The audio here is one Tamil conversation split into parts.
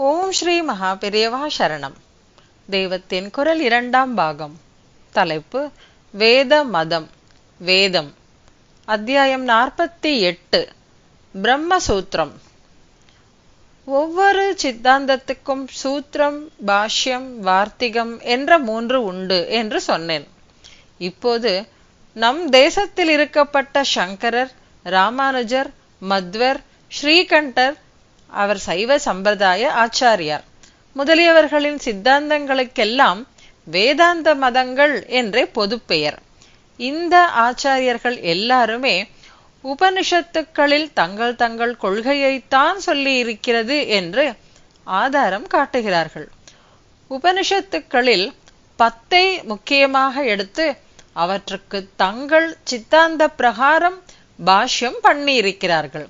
ஓம் ஸ்ரீ மகா பெரியவா சரணம். தெய்வத்தின் குரல் இரண்டாம் பாகம். தலைப்பு வேத மதம். வேதம். அத்தியாயம் நாற்பத்தி எட்டு. பிரம்மசூத்திரம். ஒவ்வொரு சித்தாந்தத்துக்கும் சூத்திரம் பாஷ்யம் வார்த்திகம் என்ற மூன்று உண்டு என்று சொன்னேன். இப்போது நம் தேசத்தில் இருக்கப்பட்ட சங்கரர் ராமானுஜர் மத்வர் ஸ்ரீகண்டர் அவர் சைவ சம்பிரதாய ஆச்சாரியார். முதலியவர்களின் சித்தாந்தங்களுக்கெல்லாம் வேதாந்த மதங்கள் என்றே பொதுப்பெயர். இந்த ஆச்சாரியர்கள் எல்லாருமே உபனிஷத்துக்களில் தங்கள் தங்கள் கொள்கையைத்தான் சொல்லி இருக்கிறது என்று ஆதாரம் காட்டுகிறார்கள். உபனிஷத்துக்களில் பத்தை முக்கியமாக எடுத்து அவற்றுக்கு தங்கள் சித்தாந்த பிரகாரம் பாஷ்யம் பண்ணியிருக்கிறார்கள்.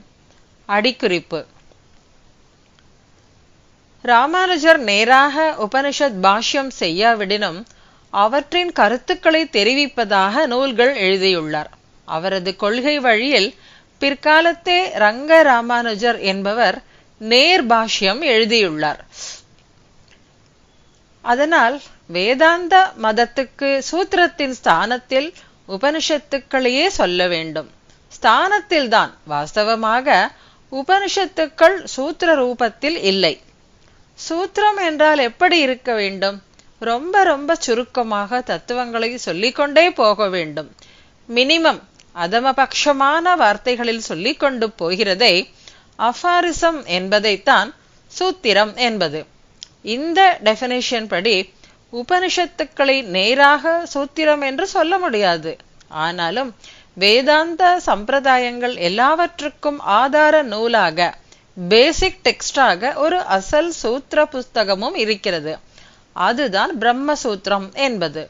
அடிக்குறிப்பு. ராமானுஜர் நேராக உபனிஷத் பாஷ்யம் செய்யாவிடினும் அவற்றின் கருத்துக்களை தெரிவிப்பதாக நூல்கள் எழுதியுள்ளார். அவரது கொள்கை வழியில் பிற்காலத்தே ரங்க ராமானுஜர் என்பவர் நேர் பாஷ்யம் எழுதியுள்ளார். அதனால் வேதாந்த மதத்துக்கு சூத்திரத்தின் ஸ்தானத்தில் உபனிஷத்துக்களையே சொல்ல வேண்டும். ஸ்தானத்தில்தான் வாஸ்தவமாக உபனிஷத்துக்கள் சூத்திர ரூபத்தில் இல்லை. சூத்திரம் என்றால் எப்படி இருக்க வேண்டும்? ரொம்ப ரொம்ப சுருக்கமாக தத்துவங்களை சொல்லிக்கொண்டே போக வேண்டும். மினிமம் அதமபட்சமான வார்த்தைகளில் சொல்லிக்கொண்டு போகிறதை அஃபாரிசம் என்பதைத்தான் சூத்திரம் என்பது. இந்த டெபினிஷன் படி உபனிஷத்துக்களை நேராக சூத்திரம் என்று சொல்ல முடியாது. ஆனாலும் வேதாந்த சம்பிரதாயங்கள் எல்லாவற்றுக்கும் ஆதார நூலாக பேசிக் டெக்ஸ்டாக ஒரு அசல் சூத்திர புஸ்தகமும் இருக்கிறது. அதுதான் பிரம்மசூத்திரம் என்பது.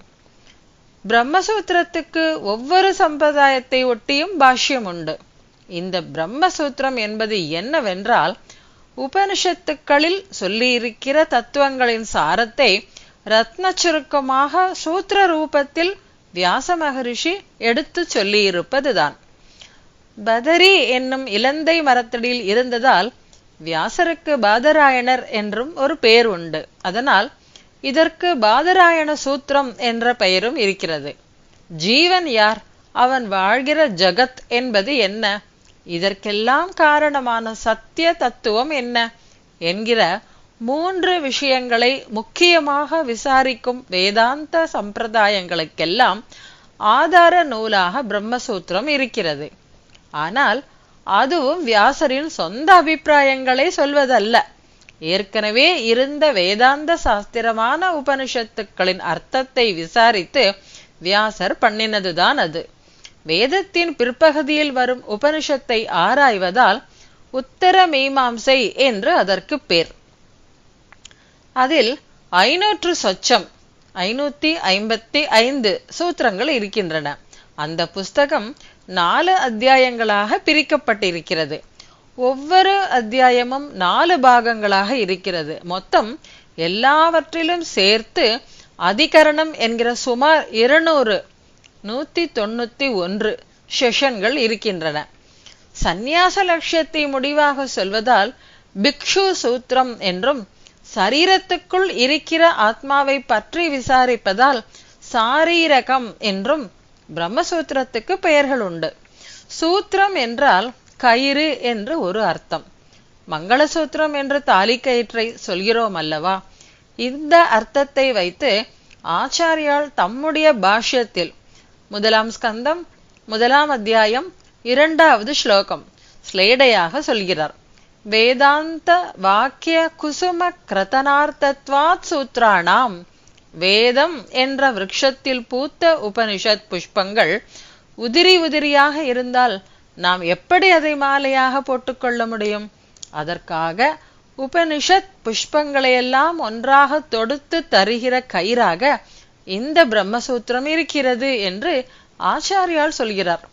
பிரம்மசூத்திரத்துக்கு ஒவ்வொரு சம்பிரதாயத்தை ஒட்டியும் பாஷ்யம் உண்டு. இந்த பிரம்மசூத்திரம் என்பது என்னவென்றால் உபனிஷத்துக்களில் சொல்லியிருக்கிற தத்துவங்களின் சாரத்தை ரத்ன சுருக்கமாக சூத்திர ரூபத்தில் வியாச மகரிஷி எடுத்து சொல்லியிருப்பதுதான். பதரி என்னும் இலந்தை மரத்தடியில் இருந்ததால் வியாசருக்கு பாதராயணர் என்றும் ஒரு பெயர் உண்டு. அதனால் இதற்கு பாதராயண சூத்திரம் என்ற பெயரும் இருக்கிறது. ஜீவன் யார்? அவன் வாழ்கிற ஜகத் என்பது என்ன? இதற்கெல்லாம் காரணமான சத்திய தத்துவம் என்ன? என்கிற மூன்று விஷயங்களை முக்கியமாக விசாரிக்கும் வேதாந்த சம்பிரதாயங்களுக்கெல்லாம் ஆதார நூலாக பிரம்மசூத்திரம் இருக்கிறது. ஆனால் அதுவும் வியாசரின் சொந்த அபிப்பிராயங்களை சொல்வதல்ல. ஏற்கனவே இருந்த வேதாந்த சாஸ்திரமான உபனிஷத்துக்களின் அர்த்தத்தை விசாரித்து வியாசர் பண்ணினதுதான் அது. வேதத்தின் பிற்பகுதியில் வரும் உபனிஷத்தை ஆராய்வதால் உத்தர மீமாம்சை என்று அதற்கு பேர். அதில் ஐநூற்று சொச்சம் ஐநூத்தி ஐம்பத்தி ஐந்து சூத்திரங்கள் இருக்கின்றன. அந்த புஸ்தகம் நாலு அத்தியாயங்களாக பிரிக்கப்பட்டிருக்கிறது. ஒவ்வொரு அத்தியாயமும் நாலு பாகங்களாக இருக்கிறது. மொத்தம் எல்லாவற்றிலும் சேர்த்து அதிகரணம் என்கிற சுமார் இருநூறு நூத்தி தொண்ணூத்தி ஒன்று செஷன்கள் இருக்கின்றன. சந்நியாச லட்சியத்தை முடிவாக சொல்வதால் பிக்ஷு சூத்திரம் என்றும் சரீரத்துக்குள் இருக்கிற ஆத்மாவை பற்றி விசாரிப்பதால் சாரீரகம் என்றும் பிரம்மசூத்திரத்துக்கு பெயர்கள் உண்டு. சூத்திரம் என்றால் கயிறு என்று ஒரு அர்த்தம். மங்களசூத்திரம் என்று தாலி கயிற்றை சொல்கிறோம் அல்லவா? இந்த அர்த்தத்தை வைத்து ஆச்சாரியால் தம்முடைய பாஷ்யத்தில் முதலாம் ஸ்கந்தம் முதலாம் அத்தியாயம் இரண்டாவது ஸ்லோகம் ஸ்லேடையாக சொல்கிறார். வேதாந்த வாக்கிய குசும கிரதனார்த்தத்வாத் சூத்ராணாம் வேதம் என்ற விரக்ஷத்தில் பூத்த உபனிஷத் புஷ்பங்கள் உதிரி உதிரியாக இருந்தால் நாம் எப்படி அதை மாலையாக போட்டுக்கொள்ள முடியும்? அதற்காக உபனிஷத் புஷ்பங்களையெல்லாம் ஒன்றாக தொடுத்து தருகிற கயிறாக இந்த பிரம்மசூத்திரம் இருக்கிறது என்று ஆச்சாரியால் சொல்கிறார்.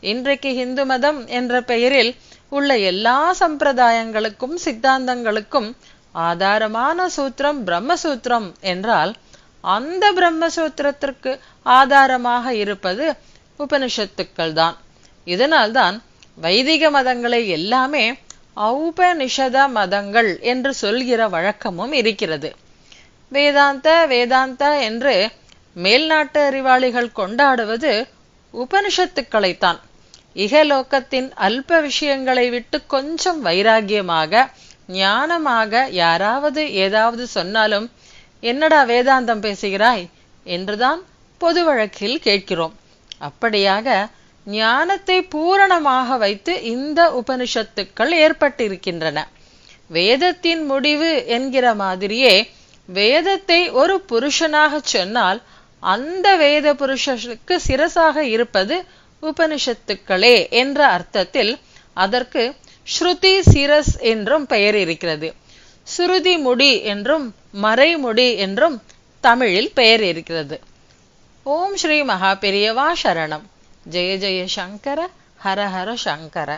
இன்றைக்கு இந்து மதம் என்ற பெயரில் உள்ள எல்லா சம்பிரதாயங்களுக்கும் சித்தாந்தங்களுக்கும் ஆதாரமான சூத்திரம் பிரம்மசூத்திரம் என்றால் அந்த பிரம்மசூத்திரத்திற்கு ஆதாரமாக இருப்பது உபனிஷத்துக்கள் தான் இதனால்தான் வைதிக மதங்களை எல்லாமே ஔபனிஷத மதங்கள் என்று சொல்கிற வழக்கமும் இருக்கிறது. வேதாந்த வேதாந்த என்று மேல்நாட்டு அறிவாளிகள் கொண்டாடுவது உபனிஷத்துக்களைத்தான். இகலோகத்தின் அல்ப விஷயங்களை விட்டு கொஞ்சம் வைராகியமாக ஞானமாக யாராவது ஏதாவது சொன்னாலும் என்னடா வேதாந்தம் பேசுகிறாய்? என்றுதான் பொது வழக்கில் கேட்கிறோம். அப்படியாக ஞானத்தை பூரணமாக வைத்து இந்த உபனிஷத்துக்கள் ஏற்பட்டிருக்கின்றன. வேதத்தின் முடிவு என்கிற மாதிரியே வேதத்தை ஒரு புருஷனாக சொன்னால் அந்த வேத புருஷனுக்கு சிரசாக இருப்பது உபனிஷத்துக்களே என்ற அர்த்தத்தில் அதற்கு ஸ்ருதி சிரஸ் என்றும் பெயர் இருக்கிறது. சுருதி முடி என்றும் மறைமுடி என்றும் தமிழில் பெயர் இருக்கிறது. ஓம் ஸ்ரீ மகா பெரியவா சரணம். ஜெய ஜெய சங்கர ஹர ஹர சங்கர.